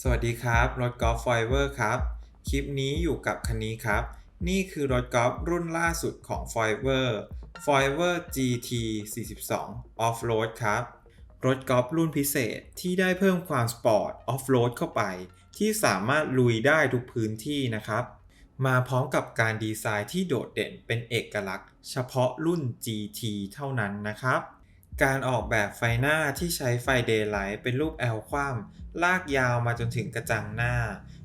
สวัสดีครับ รถกอล์ฟไฟเวอร์ครับ คลิปนี้อยู่กับคันนี้ครับ นี่คือรถกอล์ฟรุ่นล่าสุดของ f i v e r f i v e r GT 42 Off Road ครับ รถกอล์ฟรุ่นพิเศษที่ได้เพิ่มความสปอร์ต Off Road เข้าไป ที่สามารถลุยได้ทุกพื้นที่นะครับ มาพร้อมกับการดีไซน์ที่โดดเด่นเป็นเอกลักษณ์ เฉพาะรุ่น GT เท่านั้นนะครับ การออกแบบไฟหน้าที่ใช้ไฟเดย์ไลท์เป็นรูปแอลคว่ำลากยาวมาจนถึงกระจังหน้า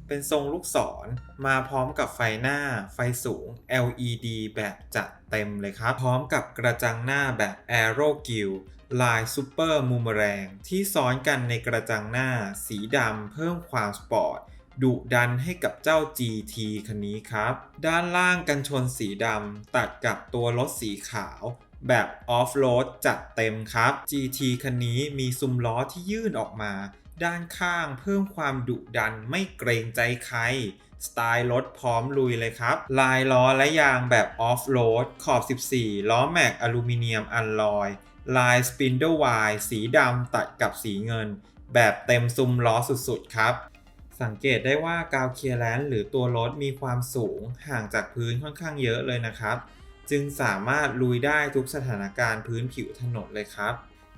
เป็นทรงลูกศรมาพร้อมกับไฟหน้า ไฟสูง LED แบบจัดเต็มเลยครับ พร้อมกับกระจังหน้าแบบ Aero g i l ลายซูเปอร์มูมแรงที่ซ้อนกันในกระจังหน้า สีดำเพิ่มความสปอร์ตดุดันให้กับเจ้า GT คันนี้ครับ ด้านล่างกันชนสีดำตัดกับตัวรถสีขาว แบบออฟโรดจัดเต็มครับ GT คันนี้มีซุ้มล้อที่ยื่นออกมา ด้านข้างเพิ่มความดุดันไม่เกรงใจใคร สไตล์รถพร้อมลุยเลยครับ ลายล้อและยางแบบออฟโรดขอบ 14 ล้อแม็กอลูมิเนียมอัลลอย ลายสปินเดอร์ไวสีดำตัดกับสีเงิน แบบเต็มซุ้มล้อสุดๆครับสังเกตได้ว่ากาวเคลียร์แลนซ์หรือตัวรถมีความสูงห่างจากพื้นค่อนข้างเยอะเลยนะครับ จึงสามารถลุยได้ทุกสถานการณ์พื้นผิวถนนเลยครับ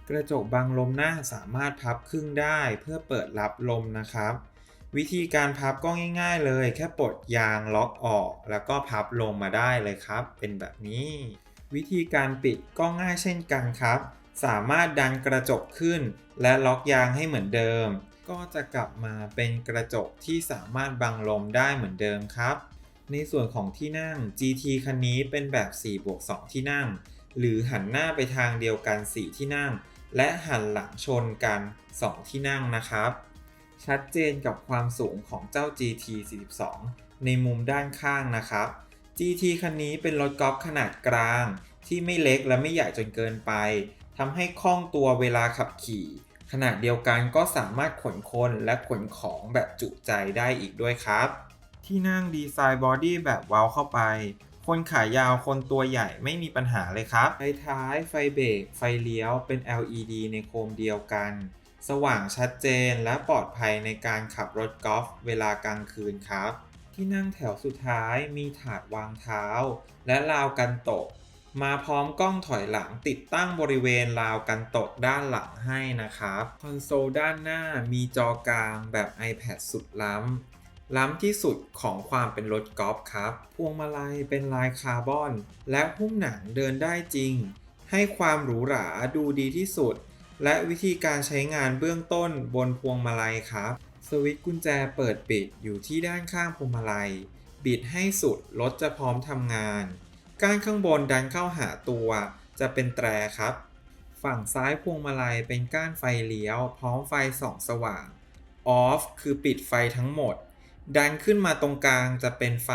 กระจกบังลมหน้าสามารถพับครึ่งได้เพื่อเปิดรับลมนะครับ วิธีการพับก็ง่าย ๆ เลย แค่ปลดยางล็อกออก แล้วก็พับลงมาได้เลยครับ เป็นแบบนี้ วิธีการปิดก็ง่ายเช่นกันครับ สามารถดันกระจกขึ้น และล็อกยางให้เหมือนเดิม ก็จะกลับมาเป็นกระจกที่สามารถบังลมได้เหมือนเดิมครับ ในส่วนของที่นั่ง GT คันนี้เป็นแบบ4บวก2ที่นั่ง หรือหันหน้าไปทางเดียวกัน 4 ที่นั่ง และหันหลังชนกัน 2 ที่นั่งนะครับ ชัดเจนกับความสูงของเจ้า GT 42 ในมุมด้านข้างนะครับ GT คันนี้เป็นรถกอล์ฟขนาดกลาง ที่ไม่เล็กและไม่ใหญ่จนเกินไปทำให้คล่องตัวเวลาขับขี่ ขณะเดียวกันก็สามารถขนคนและขนของแบบจุใจได้อีกด้วยครับ ที่นั่งดีไซน์บอดี้แบบเว้าเข้าไป คนขายาวคนตัวใหญ่ไม่มีปัญหาเลยครับ ไฟท้ายไฟเบรกไฟเลี้ยวเป็น LED ในโคมเดียวกัน สว่างชัดเจนและปลอดภัยในการขับรถกอล์ฟเวลากลางคืนครับ ที่นั่งแถวสุดท้ายมีถาดวางเท้า และราวกันตก มาพร้อมกล้องถอยหลังติดตั้งบริเวณราวกันตกด้านหลังให้นะครับ คอนโซลด้านหน้ามีจอกลางแบบ iPad สุดล้ำ ล้ำที่สุดของความเป็นรถกอล์ฟครับ พวงมาลัยเป็นลายคาร์บอน และหุ้มหนังเดินได้จริง ให้ความหรูหราดูดีที่สุด และวิธีการใช้งานเบื้องต้นบนพวงมาลัยครับ สวิตช์กุญแจเปิดปิดอยู่ที่ด้านข้างพวงมาลัย บิดให้สุดรถจะพร้อมทำงานก้านข้างบนดันเข้าหาตัว จะเป็นแตรครับ ฝั่งซ้ายพวงมาลัยเป็นก้านไฟเลี้ยว พร้อมไฟส่องสว่าง Off คือปิดไฟทั้งหมด ดันขึ้นมาตรงกลางจะเป็นไฟ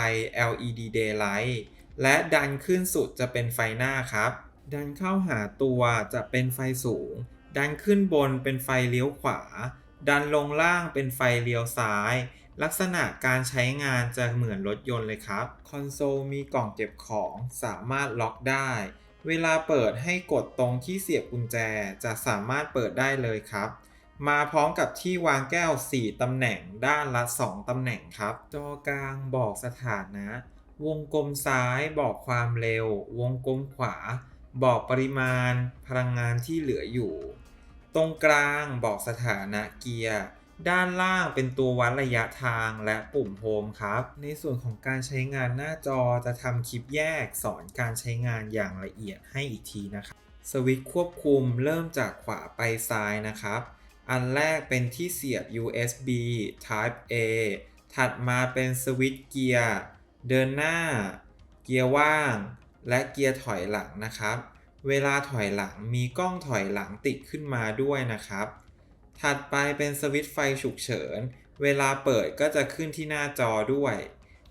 LED daylight และดันขึ้นสุดจะเป็นไฟหน้าครับ ดันเข้าหาตัวจะเป็นไฟสูง ดันขึ้นบนเป็นไฟเลี้ยวขวา ดันลงล่างเป็นไฟเลี้ยวซ้าย ลักษณะการใช้งานจะเหมือนรถยนต์เลยครับ คอนโซลมีกล่องเก็บของสามารถล็อกได้ เวลาเปิดให้กดตรงที่เสียบกุญแจจะสามารถเปิดได้เลยครับ มาพร้อมกับที่วางแก้ว 4 ตำแหน่งด้านละ 2 ตำแหน่งครับ จอกลางบอกสถานะ วงกลมซ้ายบอกความเร็ว วงกลมขวา บอกปริมาณ พลังงานที่เหลืออยู่ ตรงกลางบอกสถานะเกียร์ด้านล่างเป็นตัววัดระยะทางและปุ่มโฮมครับ ในส่วนของการใช้งานหน้าจอจะทำคลิปแยกสอนการใช้งานอย่างละเอียดให้อีกทีนะครับ สวิตช์ควบคุมเริ่มจากขวาไปซ้ายนะครับ อันแรกเป็นที่เสียบ USB Type A ถัดมาเป็นสวิตช์เกียร์ เดินหน้า เกียร์ว่าง และเกียร์ถอยหลังนะครับ เวลาถอยหลังมีกล้องถอยหลังติดขึ้นมาด้วยนะครับ ถัดไปเป็นสวิตช์ไฟฉุกเฉิน เวลาเปิดก็จะขึ้นที่หน้าจอด้วย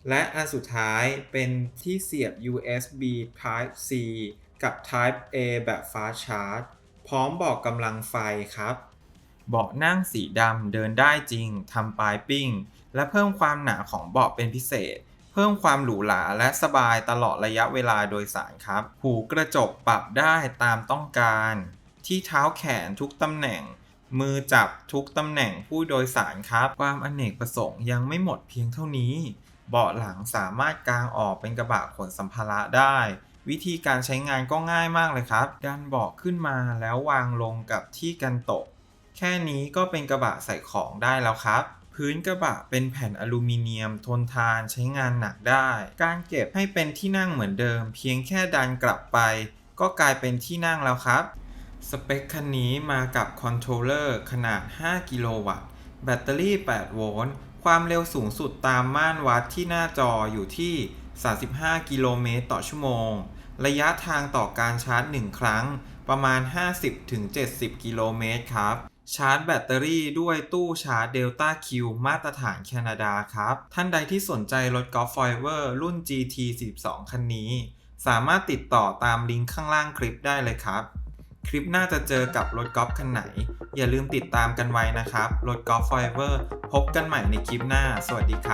และอันสุดท้ายเป็นที่เสียบ USB Type C กับ Type A แบบ Fast Charge พร้อมบอกกำลังไฟครับ เบาะนั่งสีดำเดินได้จริงทำปลายปิ้ง และเพิ่มความหนาของเบาะเป็นพิเศษ เพิ่มความหรูหราและสบายตลอดระยะเวลาโดยสารครับ หูกระจกปรับได้ตามต้องการ ที่เท้าแขนทุกตำแหน่ง มือจับทุกตำแหน่งผู้โดยสารครับ ความอเนกประสงค์ยังไม่หมดเพียงเท่านี้ เบาะหลังสามารถกางออกเป็นกระบะขนสัมภาระได้วิธีการใช้งานก็ง่ายมากเลยครับ ดันเบาะขึ้นมาแล้ววางลงกับที่กันตก แค่นี้ก็เป็นกระบะใส่ของได้แล้วครับพื้นกระบะเป็นแผ่นอลูมิเนียมทนทานใช้งานหนักได้ การเก็บให้เป็นที่นั่งเหมือนเดิม เพียงแค่ดันกลับไป ก็กลายเป็นที่นั่งแล้วครับ สเปคคันนี้มากับคอนโทรลเลอร์ขนาด 5 กิโลวัตต์ แบตเตอรี่ 8 โวลต์ ความเร็วสูงสุดตามม่านวัดที่หน้าจออยู่ที่ 35 กิโลเมตรต่อชั่วโมง ระยะทางต่อการชาร์จ 1 ครั้ง ประมาณ 50-70 กิโลเมตรครับ ชาร์จแบตเตอรี่ด้วยตู้ชาร์จ Delta Q มาตรฐานแคนาดาครับ ท่านใดที่สนใจรถกอล์ฟไฟเวอร์รุ่น GT 42 คันนี้ สามารถติดต่อตามลิงก์ข้างล่างคลิปได้เลยครับ คลิปหน้าจะเจอกับรถกอล์ฟคันไหน อย่าลืมติดตามกันไว้นะครับ รถกอล์ฟไฟเวอร์พบกันใหม่ในคลิปหน้า สวัสดีครับ